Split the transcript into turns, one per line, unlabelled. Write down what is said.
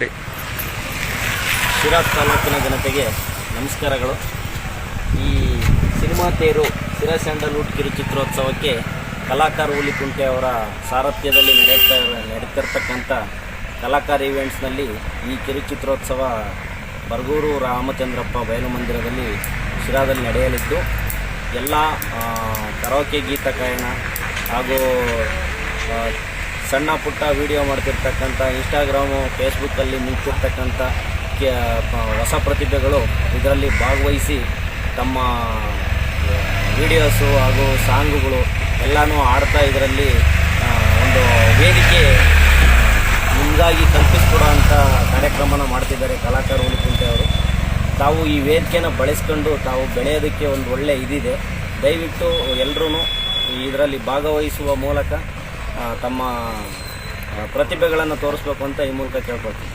Ready
ತಾಲೂಕಿನ ಜನತೆಗೆ ನಮಸ್ಕಾರಗಳು. ಈ ಸಿನಿಮಾ ತೇರು ಶಿರಾ ಸ್ಯಾಂಡಲ್ವುಡ್ ಕಿರುಚಿತ್ರೋತ್ಸವಕ್ಕೆ ಕಲಾಕಾರ ಹುಲಿಕುಂಟೆ ಅವರ ಸಾರಥ್ಯದಲ್ಲಿ ನಡೆಯುತ್ತಾ ನಡೀತಿರ್ತಕ್ಕಂಥ ಕಲಾಕಾರ ಈವೆಂಟ್ಸ್ನಲ್ಲಿ ಈ ಕಿರುಚಿತ್ರೋತ್ಸವ ಬರಗೂರು ರಾಮಚಂದ್ರಪ್ಪ ಬಯಲು ಮಂದಿರದಲ್ಲಿ ಶಿರಾದಲ್ಲಿ ನಡೆಯಲಿದ್ದು, ಎಲ್ಲ ಕರೋಕೆ ಗೀತ ಗಾಯನ ಹಾಗೂ ಸಣ್ಣ ಪುಟ್ಟ ವಿಡಿಯೋ ಮಾಡ್ತಿರ್ತಕ್ಕಂಥ ಇನ್ಸ್ಟಾಗ್ರಾಮು ಫೇಸ್ಬುಕ್ಕಲ್ಲಿ ನಿಂತಿರ್ತಕ್ಕಂಥ ಕೆ- ಹೊಸ ಪ್ರತಿಭೆಗಳು ಇದರಲ್ಲಿ ಭಾಗವಹಿಸಿ ತಮ್ಮ ವಿಡಿಯೋಸು ಹಾಗೂ ಸಾಂಗುಗಳು ಎಲ್ಲನೂ ಆಡ್ತಾ ಇದರಲ್ಲಿ ಒಂದು ವೇದಿಕೆ ಮುಂದಾಗಿ ಕಲ್ಪಿಸ್ಕೊಡೋವಂಥ ಕಾರ್ಯಕ್ರಮನ ಮಾಡ್ತಿದ್ದಾರೆ ಕಲಾಕಾರ ಹುಲಿಕುಂಟೆ ತಾವು ಈ ವೇದಿಕೆನ ಬಳಸ್ಕೊಂಡು ತಾವು ಬೆಳೆಯೋದಕ್ಕೆ ಒಂದು ಒಳ್ಳೆಯ ಇದಿದೆ. ದಯವಿಟ್ಟು ಎಲ್ಲರೂ ಇದರಲ್ಲಿ ಭಾಗವಹಿಸುವ ಮೂಲಕ ತಮ್ಮ ಪ್ರತಿಭೆಗಳನ್ನು ತೋರಿಸ್ಬೇಕು ಅಂತ ಈ ಮೂಲಕ ಕೇಳ್ಕೊಳ್ತೀನಿ.